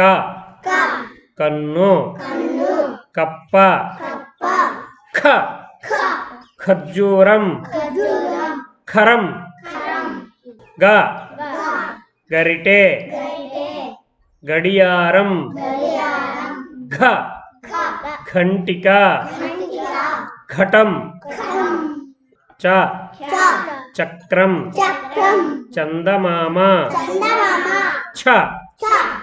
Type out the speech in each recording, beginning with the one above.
का? कन्नो। कप्पा। ख। खजूरम खरम। ग। गरिटे। गडियारम। घ। घंटिका घटम। च। चक्रम। चंदमामा छ।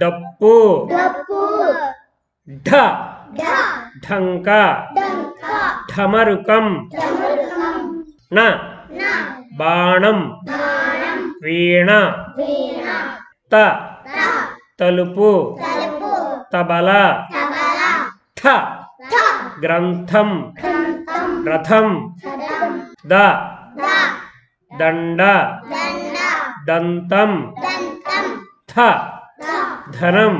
డప్పు. డప్పు. ఢ. ఢంక. ఢమరుకం. న. న. బాణం. బాణం. వీణ. వీణ. త. త. తలుపు. తలుపు. తబల. తబల. ఠ గ్రంథం. గ్రంథం. రథం. ద. ద. దండ. దండ. దంతం. థ. ధనం.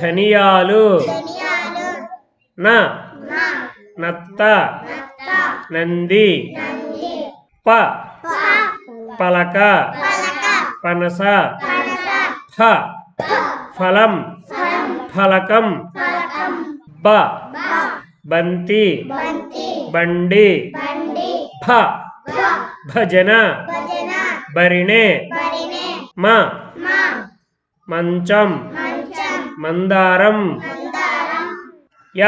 ధనియాలు. నా. నత్త. నంది. ప. పలక. పనస. ఫ. ఫలం. ఫలకం. బ. బంతి. బండి. భ భజన. భరిణే మా. మంచం. మందారం. య.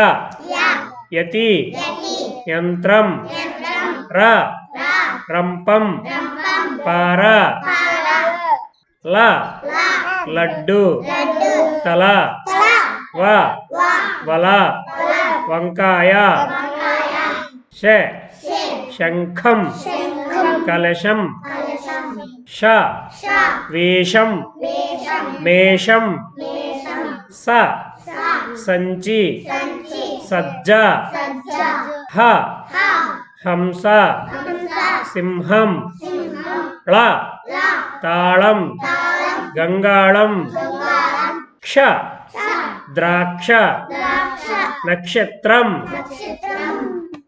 యతి. యతి. యంత్రం. ర. రంపం. పార. ల. లడ్డు. తల. వ. వల. వంకాయ. శ శంఖం. కలశం. ష. వేషం. మేషం. స. సంచి. సజ్జ. హ. హంస. సింహం. ళ. ల. తాళం. గంగాళం. క్ష. క్ష. ద్రాక్ష. నక్షత్రం.